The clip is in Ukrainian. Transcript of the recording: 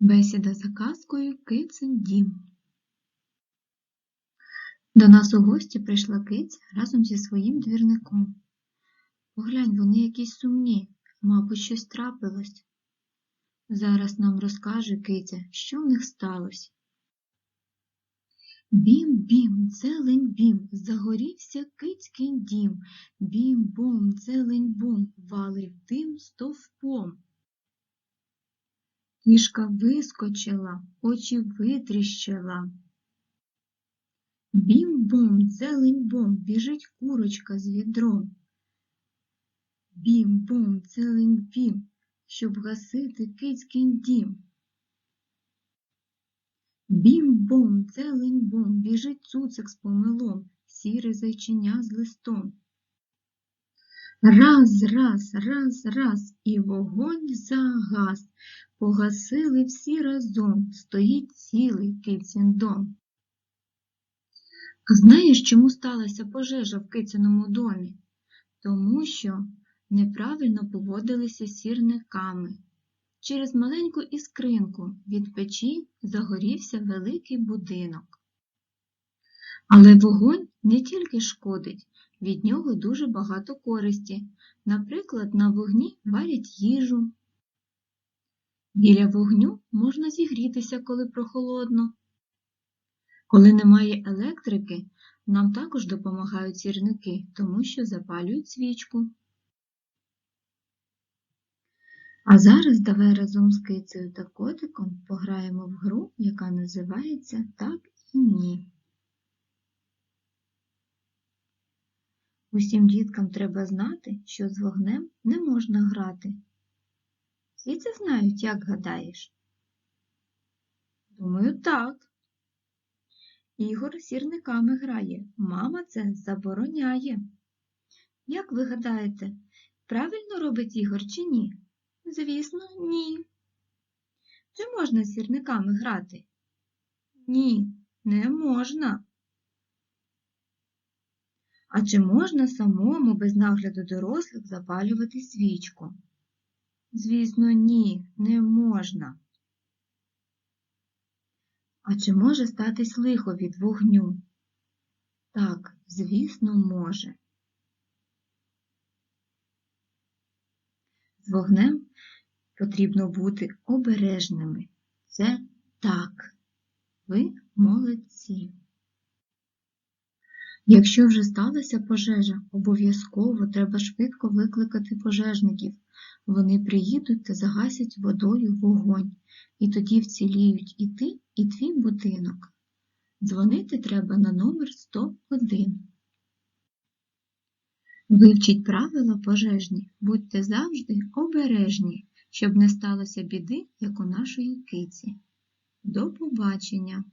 Бесіда за казкою Кицин дім. До нас у гості прийшла киця разом зі своїм двірником. Поглянь, вони якісь сумні, мабуть, щось трапилось. Зараз нам розкаже киця, що в них сталося. Бім-бім, зелень бім, загорівся кицький дім. Бім-бом, зелень бом, валив дим стовпом. Кішка вискочила, очі витріщила. Бім-бом, зелень бом, біжить курочка з відром. Бім-бом, зелень бім, щоб гасити кицький дім. Бім-бом, зелень бом, біжить цуцик з помилом, сіре зайчиня з листом. Раз, раз, раз, раз, і вогонь загас. Погасили всі разом, стоїть цілий кицін дом. А знаєш, чому сталася пожежа в кицяному домі? Тому що неправильно поводилися сірниками. Через маленьку іскринку від печі загорівся великий будинок. Але вогонь не тільки шкодить, від нього дуже багато користі. Наприклад, на вогні варять їжу. Біля вогню можна зігрітися, коли прохолодно. Коли немає електрики, нам також допомагають сірники, тому що запалюють свічку. А зараз давай разом з кицею та котиком пограємо в гру, яка називається Так і ні. Усім діткам треба знати, що з вогнем не можна грати. Всі це знають, як гадаєш? Думаю, так. Ігор сірниками грає. Мама це забороняє. Як ви гадаєте, правильно робить Ігор чи ні? Звісно, ні. Чи можна сірниками грати? Ні, не можна. А чи можна самому без нагляду дорослих запалювати свічку? Звісно, ні, не можна. А чи може статись лихо від вогню? Так, звісно, може. З вогнем потрібно бути обережними. Це так. Ви молодці. Якщо вже сталася пожежа, обов'язково треба швидко викликати пожежників. Вони приїдуть та загасять водою вогонь, і тоді вціліють і ти, і твій будинок. Дзвонити треба на номер 101. Вивчіть правила пожежні, будьте завжди обережні, щоб не сталося біди, як у нашої киці. До побачення!